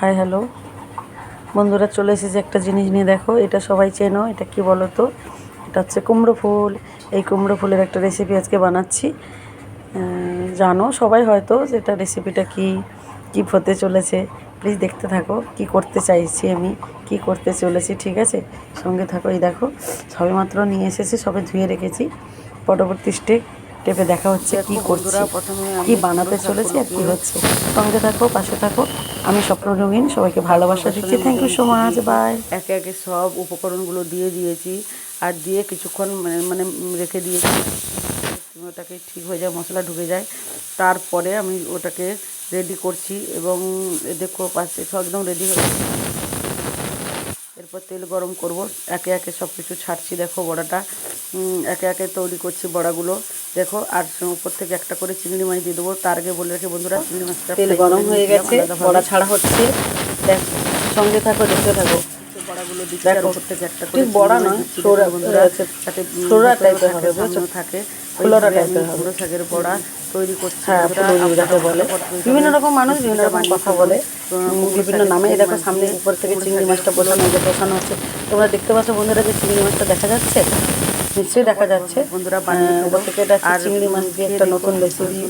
High, hello. বন্ধুরা, চলে এসেছে একটা জিনিস নিয়ে, দেখো। এটা সবাই চেনো, এটা কি বলো তো এটা হচ্ছে কুমড়ো ফুল। এই কুমড়ো ফুলের একটা রেসিপি আজকে বানাচ্ছি। জানো সবাই হয়তো যে এটা রেসিপিটা কি কি হতে চলেছে? প্লিজ দেখতে থাকো, কি করতে চাইছি আমি, কি করতে চলেছি, ঠিক আছে? সঙ্গে থাকো, এই দেখো। সবে মাত্র নিয়ে এসেছি, সবে ধুয়ে রেখেছি। পরবর্তী স্টেপ টেপে দেখা হচ্ছে কি করছি কি বানাতে চলেছি আর কি হচ্ছে। সঙ্গে থাকো পাশে থাকো। আমি স্বপ্ন রঙিন সবাইকে ভালোবাসা দিচ্ছি। Thank you so much bye একে একে সব উপকরণগুলো দিয়ে দিয়েছি আর দিয়ে কিছুক্ষণ মানে মানে রেখে দিয়েছি। ওটাকে ঠিক হয়ে যায় মশলা ঢুকে যায়। তারপরে আমি ওটাকে রেডি করছি এবং দেখো পাশে সব একদম রেডি হয়ে। এরপর তেল গরম করব। একে একে সব কিছু ছাড়ছি দেখো বড়াটা। একে একে তৈরি করছি বড়াগুলো। দেখো আর উপর থেকে একটা করে চিংড়ি মাছ দিয়ে দেবো। তার আগে বলে রেখে বন্ধুরা চিংড়ি মাছটা তেল গরম হয়ে গেছে বড়া ছাড়া হচ্ছে। দেখ সঙ্গে থাকো দেখতে থাকো। বড়াগুলো দিচ্ছি আর উপর থেকে একটা করে বড়া নয়, বন্ধুরা টাইপের থাকে, হবে, বুঝেছ? সামনেও থাকে ফ্লোরা ওইভাবে আমি টাইপের হবে। পুরো শাকের বড়া তৈরি করছি হ্যাঁ বলে। বিভিন্ন রকম মানুষ বিভিন্ন রকম কথা বলে। বিভিন্ন নামে। এই দেখো সামনে উপর থেকে চিংড়ি মাছটা বসানো হয়েছে বসানো হচ্ছে। তোমরা দেখতে পাচ্ছ বন্ধুরা যে চিংড়ি মাছটা দেখা যাচ্ছে? নিশ্চয়ই দেখা যাচ্ছে। বন্ধুরা উপর থেকে এটা চিংড়ি মাছ দিয়ে একটা নতুন রেসিপি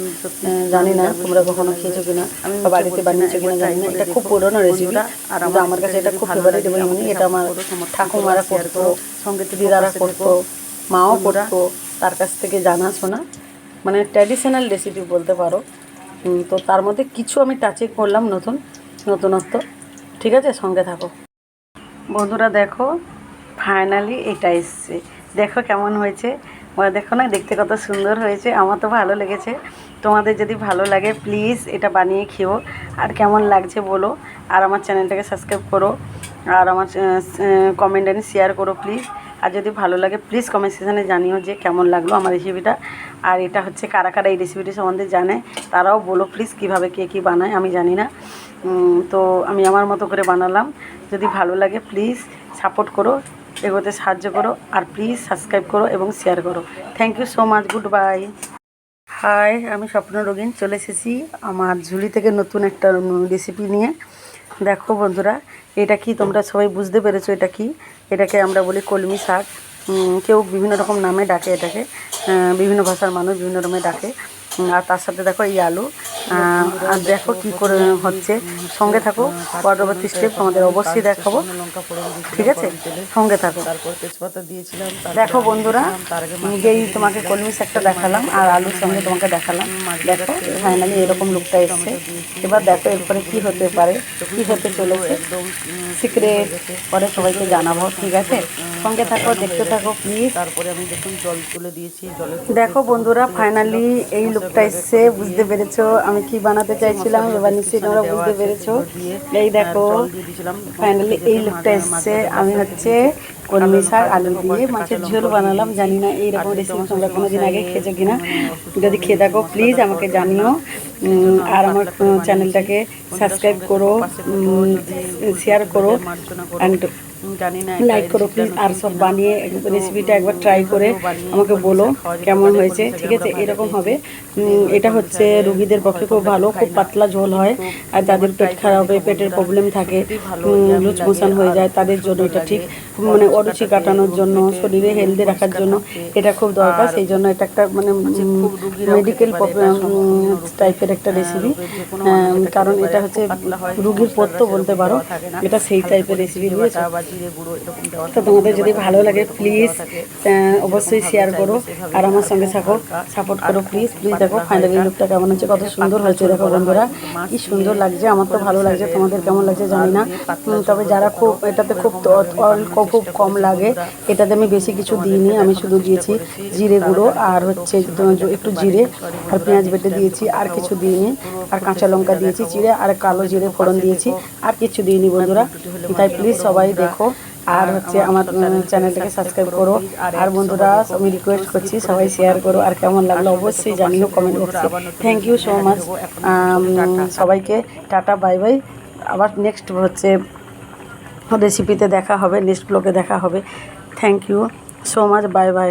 জানি না তোমরা কখনো খেয়েছো কিনা বা বাড়িতে বানিয়েছো কিনা জানি না। এটা খুব পুরোনো রেসিপি আর আমার কাছে এটা খুব ফেভারিট এবং এটা আমার ঠাকুমারা করতো সঙ্গে দিদারা করতো মাও করতো। তার কাছ থেকে জানা শোনা। মানে ট্র্যাডিশনাল রেসিপি বলতে পারো। তো তার মধ্যে কিছু আমি টাচে করলাম নতুন, নতুনত্ব। ঠিক আছে? সঙ্গে থাকো। বন্ধুরা, দেখো ফাইনালি এটা এসছে। দেখো কেমন হয়েছে। দেখো না, দেখতে কত সুন্দর হয়েছে। আমার তো ভালো লেগেছে। তোমাদের যদি ভালো লাগে প্লিজ এটা বানিয়ে খেও। আর কেমন লাগছে বলো। আর আমার চ্যানেলটাকে সাবস্ক্রাইব করো। আর আমার কমেন্ট এনে শেয়ার করো প্লিজ আর যদি ভালো লাগে প্লিজ কমেন্ট সেকশানে জানিও যে কেমন লাগল আমার রেসিপিটা আর এটা হচ্ছে কারা কারা এই রেসিপিটি সম্বন্ধে জানে, তারাও বলো প্লিজ কীভাবে কে কী বানায়, আমি জানি না। তো আমি আমার মতো করে বানালাম। যদি ভালো লাগে প্লিজ সাপোর্ট করো, এগোতে সাহায্য করো, আর প্লিজ সাবস্ক্রাইব করো এবং শেয়ার করো। Thank you so much good bye hi আমি স্বপ্ন রোগিন চলে এসেছি আমার ঝুলি থেকে নতুন একটা রেসিপি নিয়ে। দেখো বন্ধুরা, এটা কি তোমরা সবাই বুঝতে পেরেছ এটা কি? এটাকে আমরা বলি কলমি শাক। কেউ বিভিন্ন রকম নামে ডাকে এটাকে। বিভিন্ন ভাষার মানুষ বিভিন্ন রকমে ডাকে। আর তার সাথে দেখো এই আলু। আর দেখো কি করে হচ্ছে। সঙ্গে থাকো পরবর্তী স্টেপ তোমাদের অবশ্যই দেখাবো। ঠিক আছে? সঙ্গে থাকো। তারপর তেজপাতা দিয়েছিলাম দেখো বন্ধুরা যেই তোমাকে কলমি শাকটা দেখালাম আর আলুর সঙ্গে তোমাকে দেখালাম, দেখো ফাইনালি এরকম লুকটা এসছে। এবার দেখো এরপরে কি হতে পারে, কি হতে চলেছে। সিক্রেট পরে সবাইকে জানাব, ঠিক আছে? সঙ্গে থাকো, দেখতে থাকো প্লিজ তারপরে আমি দেখুন জল তুলে দিয়েছি জলের দেখো বন্ধুরা ফাইনালি এই লুকটা এসছে, বুঝতে পেরেছ? আমি কি বানাতে চাইছিলাম এবার নিশ্চয়ই তোমরা বুঝতে পেরেছ। এই দেখো ফাইনালি এই লুকটা এসছে আমি হচ্ছে কলমি শাক আলু দিয়ে মাছের ঝোল বানালাম জানি না এইরকম রেসিপি তোমরা কোনোদিন আগে খেয়েছো কিনা। যদি খেয়ে থাকো প্লিজ আমাকে জানিও। আর আমার চ্যানেলটাকে সাবস্ক্রাইব করো শেয়ার করো। অ্যান্ড জানি না লাইক করো প্লিজ আর সব বানিয়ে রেসিপিটা একবার ট্রাই করে আমাকে বলো কেমন হয়েছে ঠিক আছে? এরকম হবে। এটা হচ্ছে রুগীদের পক্ষে খুব ভালো খুব পাতলা ঝোল হয় আর যাদের পেট খারাপ হয় পেটের প্রবলেম থাকে মোশন হয়ে যায় তাদের জন্য এটা ঠিক মানে অরুচি কাটানোর জন্য শরীরে হেলদি রাখার জন্য এটা খুব দরকার সেই জন্য এটা একটা মানে মেডিকেল টাইপের একটা রেসিপি কারণ এটা হচ্ছে রুগীর পথ্য বলতে পারো এটা সেই টাইপের রেসিপি বুঝেছ জিরে গুঁড়ো এরকম দেওয়া তো তোমাদের যদি ভালো লাগে প্লিজ অবশ্যই শেয়ার করো। আর আমার সঙ্গে থাকো সাপোর্ট করো প্লিজ প্লিজ দেখো ফাইনালি লুকটা কেমন হচ্ছে কত সুন্দর হয়েছে দেখো বন্ধুরা। কি সুন্দর লাগছে আমার তো ভালো লাগছে তোমাদের কেমন লাগছে জানি না। তবে যারা খুব এটাতে খুব অল্প খুব কম লাগে এটাতে আমি বেশি কিছু দিইনি আমি শুধু দিয়েছি জিরে গুঁড়ো আর হচ্ছে একটু জিরে আর পেঁয়াজ বেটে দিয়েছি আর কিছু দিইনি। আর কাঁচা লঙ্কা দিয়েছি, জিরে আর কালো জিরে ফোড়ন দিয়েছি। আর কিছু দিইনি বন্ধুরা। তাই প্লিজ সবাই দেখো। আর হচ্ছে আমার চ্যানেলটাকে সাবস্ক্রাইব করো। আর বন্ধুরা, আমি রিকোয়েস্ট করছি সবাই শেয়ার করো। আর কেমন লাগল অবশ্যই জানিও কমেন্ট বক্সে থ্যাংক ইউ সো মাচ সবাইকে টাটা বাই বাই আবার নেক্সট হচ্ছে রেসিপিতে দেখা হবে নেক্সট ব্লগে দেখা হবে। Thank you so much bye bye